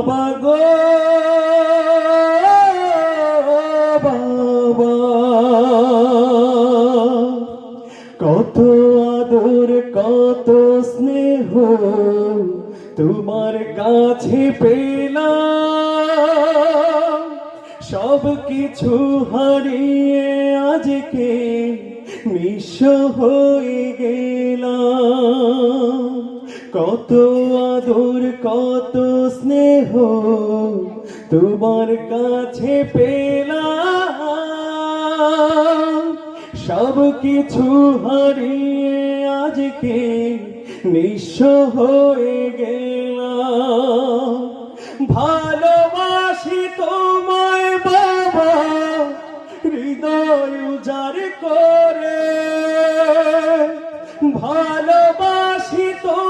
বাবা গো, বাবা। কত আদর, কত স্নেহ তোমার কাছে পেলাম। সব কিছু হারিয়ে আজকে নিঃস্ব হয়ে গেলাম। কত আদর কত স্নেহ তোমার কাছে পেলাম। সব কিছু হারিয়ে আজকে নিঃস হয়ে গেলাম। ভালোবাসি তোমায় বাবা, হৃদয় উজাড় করে। ভালোবাসি তোমায়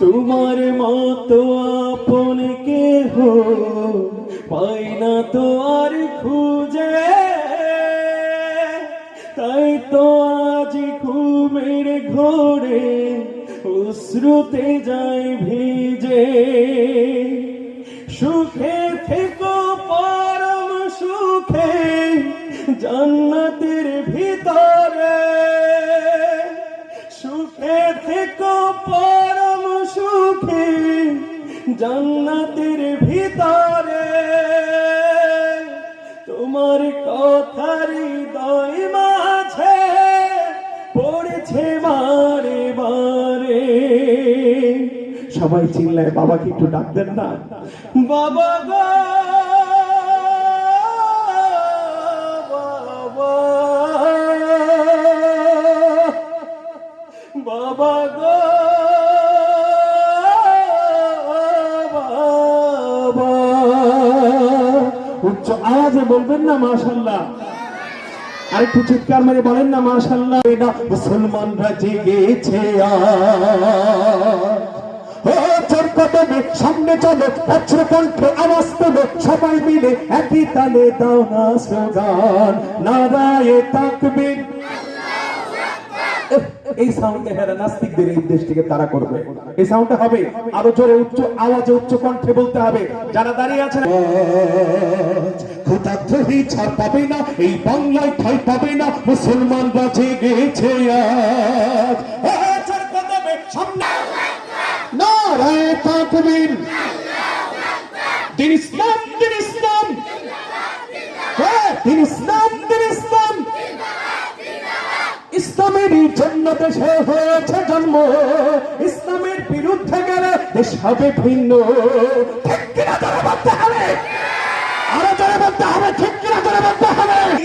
তোমার মতো আপন কেহ পাই না তো আর খুঁজে। তাই তো আজ ঘুমের ঘোরে অশ্রুতে যাই ভিজে। সুখে থেকো, পরম সুখে জান্নাতের জান্নাতের ভিতরে, তোমার কথার দই মাঝে পড়েছে বারে বারে। সবাই চিনলে বাবাকে একটু ডাক দেন না। বাবা গো! উচ্চ আওয়াজে বলবেন না মাশাল্লাহ আরেকটু চিৎকার মেরে বলেন না মাশাল্লাহ এটা মুসলমানরা জেগেছে সামনে চলো বজ্র কণ্ঠে আওয়াজ তোলো। সবাই মিলে একই তালে দাও না স্লোগান। নারায়ে তাকবীর। এই সাউন্ডে হেরা নাস্তিকদের এই দেশটিকে তারা করবে। এই সাউন্ডটা হবে আরও জোরে উচ্চ আওয়াজে উচ্চ কণ্ঠে বলতে হবে। যারা দাঁড়িয়ে আছেন ছাড় পাবে না এই বাংলায় ঠাই পাবে না আজ। সামনে নারায়ে তাকবীর দিন ইসলাম দিন ইসলাম। হ্যাঁ, দিন ইসলাম দিন ইসলাম। ইসলামেরই জন্য দেশে হয়েছে জন্ম। ইসলামের বিরুদ্ধে গেলে দেশ হবে ভিন্ন।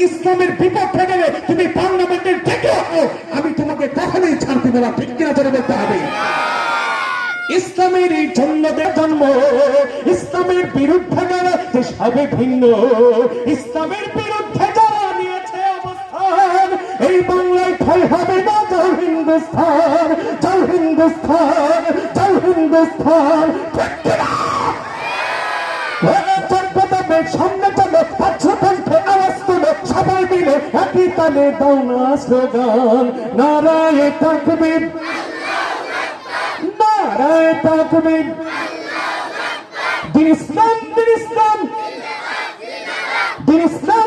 ইসলামের বিপক্ষে গেলে তুমি পার্লামেন্টের আসো আমি তোমাকে কখনোই ঠিক কিনা বলতে হবে? ইসলামের এই জন্ম। ইসলামের বিরুদ্ধে গেলে দেশ হবে ভিন্ন। ইসলামের বিরুদ্ধে যারা নিয়েছে অবস্থান, এই বাংলায় ঠাই হবে না, জয় হিন্দুস্তান জয় হিন্দুস্তান জয় জনপদের সামনে চলো কণ্ঠে আওয়াজ তুলো, সবাই মিলে একই তালে দাও না স্লোগান। নারায়ে তাকবীর নারায়ে তাকবীর। দিন ইসলাম দিন ইসলাম দিন ইসলাম।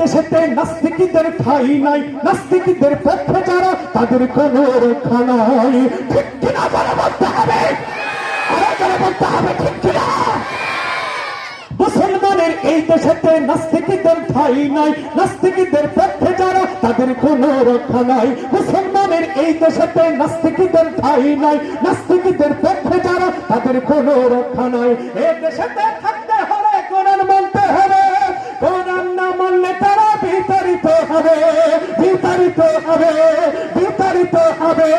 দেশেতে নাস্তিকদের ঠাই নাই, নাস্তিকদের পক্ষে যারা তাদের কোন রক্ষা নাই। ঠিক কিনা বলে বলতে হবে? মুসলমানের এই দেশেতে নাস্তিকদের ঠাই নাই, নাস্তিকদের পক্ষে যারা তাদের কোন রক্ষা নাই। মুসলমানের এই দেশেতে নাস্তিকদের ঠাই নাই, নাস্তিকদের পক্ষে যারা তাদের কোন রক্ষা নাই। এই দেশেতে থাকতে বিতাড়িত হবে বিতাড়িত হবে বিতাড়িত হবে?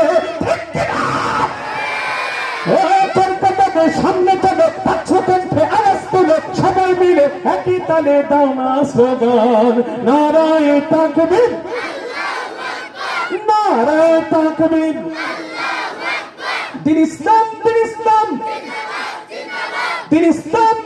সামনে চলো পাচ্ছ কণ্ঠে তুলো, সবাই মিলে একই তালে দিন ইসলাম দিন ইসলাম। দিন ইসলাম।